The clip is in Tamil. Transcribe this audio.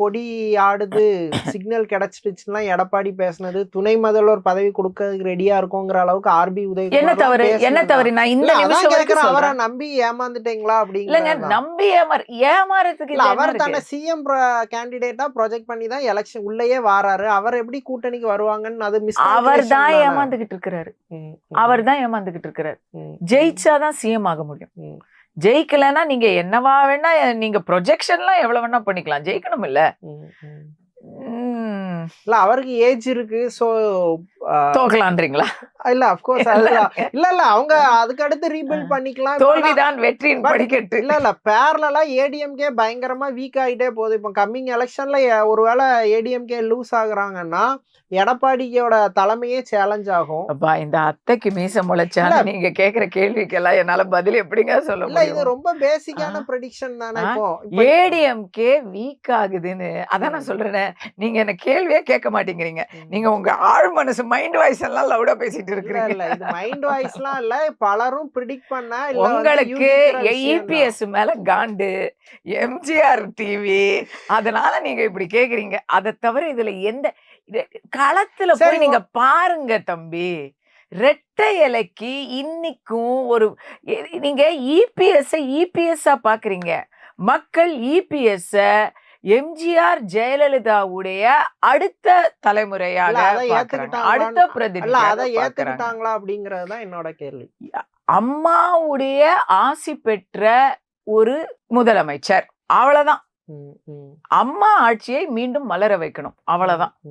கொடி ஆடுது சிக்னல் கிடைச்சிடுச்சுன்னா எடப்பாடி பேசுனது துணை முதல்வர் பதவி கொடுக்கறதுக்கு ரெடியா இருக்குங்கிற அளவுக்கு ஆர்பி உதவி என்ன தவறு? என்ன தவறு? நான் இந்த நிமிஷம் அவரை. நம்பி ஏமாந்துட்டீங்களா இல்லங்க அப்படிங்கிற நம்பி ஏமாறு ஏமாறதுக்கு இல்ல அவர்? தானே சிஎம் கேண்டிடேட்டா ப்ரொஜெக்ட் பண்ணி தான் எலெக்ஷன் உள்ளேயே வராரு. அவர் எப்படி கூட்டணிக்கு வருவாங்கன்னு அது மிஸ் அவர் தான் ஏமாந்துகிட்டு இருக்கிறாரு. அவர் தான் ஏமாந்துகிட்டு இருக்கிறாரு. ஜெயிச்சாதான் சிஎம் ஆக முடியும். ஜெயிக்கலன்னா நீங்க என்னவா வேணா நீங்க ப்ரொஜெக்ஷன்லாம் எவ்வளவு வேணா பண்ணிக்கலாம். ஜெயிக்கணும் இல்ல. இல்ல அவருக்கு ஏஜ் இருக்கு சோ தோக்கலான்றீங்களா? இல்ல அப்கோர்ஸ் அதுதான். இல்ல இல்ல அவங்க அதுக்கு அடுத்து ரீபில்ட் பண்ணிக்கலாம் தோல்விதான் வெற்றியின் படிக்கட்டு. இல்ல இல்ல பேரலா ஏடிஎம்கே பயங்கரமா வீக் ஆயிட்டே போகுது. இப்போ கம்மிங் எலெக்ஷன்ல ஒருவேளை ஏடிஎம்கே லூஸ் ஆகுறாங்கன்னா எடப்பாடியோட தலைமையே சேலஞ்ச் ஆகும். அப்பா இந்த அத்தைக்கு மீச இல்ல. நீங்க கேக்குற கேள்விக்கெல்லாம் என்னால பதில் எப்படிங்க சொல்ல இல்ல இது ரொம்ப பேசிக்கான. ப்ரெடிக்ஷன் தானே. இப்போ. ஏடிஎம்கே வீக் ஆகுதுன்னு அதான் நான் சொல்றேனே நீங்க என்ன கேள்வியே கேட்க மாட்டேங்கிறீங்க. நீங்க உங்க ஆழ் மனசு மைண்ட் வாய்ஸ் எல்லாம் லவுடா பேசிட்டு இருக்கிறீங்க இல்ல. இது மைண்ட் வாய்ஸ்லாம் இல்ல. பலரும் ப்ரிடிக்ட் பண்ண உங்களுக்கு. இபிஎஸ் மேல காண்டு எம்ஜிஆர் டிவி அதனால நீங்க இப்படி கேக்குறீங்க. அதை தவிர இதுல எந்த களத்துல போய் நீங்க பாருங்க தம்பி. ரெட்டை இலைக்கு இன்னைக்கும் ஒரு நீங்க இபிஎஸ் இபிஎஸ் பாக்குறீங்க. மக்கள் இபிஎஸ் எம்ஜிஆர் ஜெயலலிதாவுடைய அடுத்த தலைமுறையாக அடுத்த இல்ல பிரதிநிதியாக அதை. ஏத்துக்கிட்டாங்களா அப்படிங்கறது தான் என்னோட கேள்வி. அம்மாவுடைய ஆசி பெற்ற ஒரு முதலமைச்சர். அவ்வளவுதான். அம்மா ஆட்சியை மீண்டும் மலர வைக்கணும். அவ்வளவுதான்.